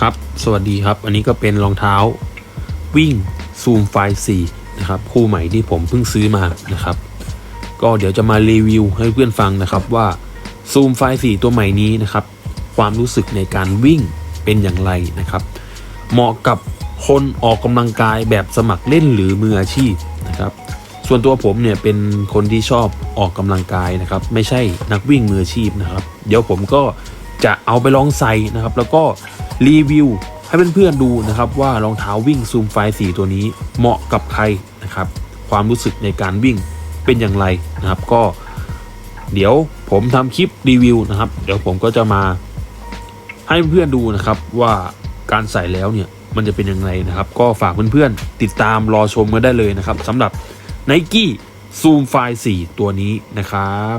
ครับ สวัสดีครับ อันนี้ก็เป็นรองเท้าวิ่งซูมไฟ4นะครับ คู่ใหม่ที่ผมเพิ่งซื้อมานะครับ ก็เดี๋ยวจะมารีวิวให้เพื่อนฟังนะครับว่าซูมไฟ4ตัวใหม่นี้นะครับ ความรู้สึกในการวิ่งเป็นอย่างไรนะครับ เหมาะกับคนออกกำลังกายแบบสมัครเล่นหรือมืออาชีพนะครับ ส่วนตัวผมเนี่ยเป็นคนที่ชอบออกกำลังกายนะครับ ไม่ใช่นักวิ่งมืออาชีพนะครับ เดี๋ยวผมก็จะเอาไปลองใส่นะครับ แล้วก็ รีวิวให้เพื่อนๆดูนะครับว่ารองเท้าวิ่งซูมไฟ4ตัวนี้เหมาะกับใครนะครับ ความรู้สึกในการวิ่งเป็นอย่างไรนะครับก็ เดี๋ยวผมทำคลิปรีวิวนะครับ เดี๋ยวผมก็จะมา ให้เพื่อนๆดูนะครับว่าการใส่แล้วเนี่ยมันจะเป็นยังไงนะครับ ก็ฝากเพื่อนๆติดตามรอชมกันได้เลยนะครับสำหรับ n i กี้ซูมไฟ4ตัวนี้นะครับ